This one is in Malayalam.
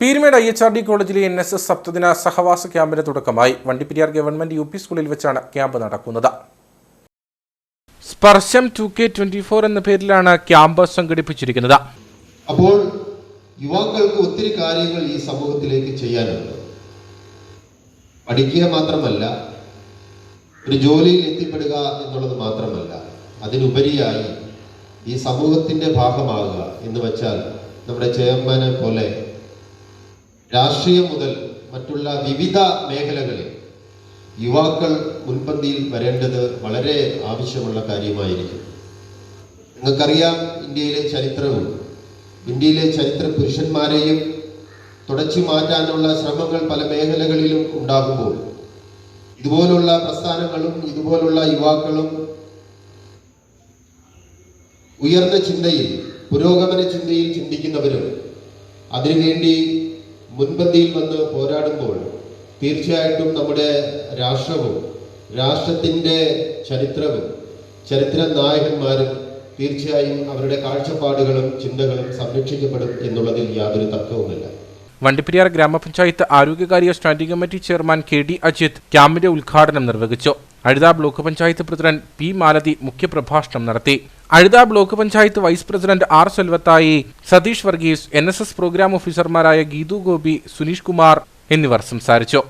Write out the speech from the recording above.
Peermade I H R D കോളേജിലെ എൻ എസ് എസ് സപ്തദിന സഹവാസ ക്യാമ്പിന് തുടക്കമായി. വണ്ടിപ്പെരിയാർ ഗവൺമെന്റ് യു പി സ്കൂളിൽ വെച്ചാണ് ക്യാമ്പ് നടക്കുന്നത്. സ്പർശം ടു കെ ട്വന്റി ഫോർ എന്ന പേരിലാണ് ക്യാമ്പ് സംഘടിപ്പിച്ചിരിക്കുന്നത്. അപ്പോൾ യുവാക്കൾക്ക് ഒത്തിരി കാര്യങ്ങൾ ഈ സമൂഹത്തിലേക്ക് ചെയ്യാനുണ്ട്. പഠിക്കുക മാത്രമല്ല ഒരു ജോലിയിൽ എത്തിപ്പെടുക എന്നുള്ളത് മാത്രമല്ല അതിനുപരിയായി ഈ സമൂഹത്തിന്റെ ഭാഗമാകുക എന്ന് വെച്ചാൽ നമ്മുടെ ചെയർമാനെ പോലെ രാഷ്ട്രീയം മുതൽ മറ്റുള്ള വിവിധ മേഖലകളിൽ യുവാക്കൾ മുൻപന്തിയിൽ വരേണ്ടത് വളരെ ആവശ്യമുള്ള കാര്യമായിരിക്കും. നിങ്ങൾക്കറിയാം ഇന്ത്യയിലെ ചരിത്രവും ഇന്ത്യയിലെ ചരിത്ര പുരുഷന്മാരെയും തുടച്ചു മാറ്റാനുള്ള ശ്രമങ്ങൾ പല മേഖലകളിലും ഉണ്ടാകുമ്പോൾ ഇതുപോലുള്ള പ്രസ്ഥാനങ്ങളും ഇതുപോലുള്ള യുവാക്കളും ഉയർന്ന ചിന്തയിൽ പുരോഗമന ചിന്തയിൽ ചിന്തിക്കുന്നവരും അതിനുവേണ്ടി മുൻപന്തിയിൽ വന്ന് പോരാടുമ്പോൾ തീർച്ചയായിട്ടും നമ്മുടെ രാഷ്ട്രവും രാഷ്ട്രത്തിന്റെ ചരിത്രവും ചരിത്ര നായകന്മാരും തീർച്ചയായും അവരുടെ കാഴ്ചപ്പാടുകളും ചിന്തകളും സംരക്ഷിക്കപ്പെടും എന്നുള്ളതിൽ യാതൊരു തർക്കവുമില്ല. വണ്ടിപ്പെരിയാർ ഗ്രാമപഞ്ചായത്ത് ആരോഗ്യകാര്യ standing committee chairman K D Ajith ക്യാമ്പിന്റെ ഉദ്ഘാടനം നിർവഹിച്ചു. Azhutha block panchayat president P Malathi മുഖ്യപ്രഭാഷണം നടത്തി. Azhutha block panchayat vice president R Selvathai Satheesh Varghese N programme ഓഫീസർമാരായ ഗീതു ഗോപി സുനീഷ് കുമാർ എന്നിവർ സംസാരിച്ചു.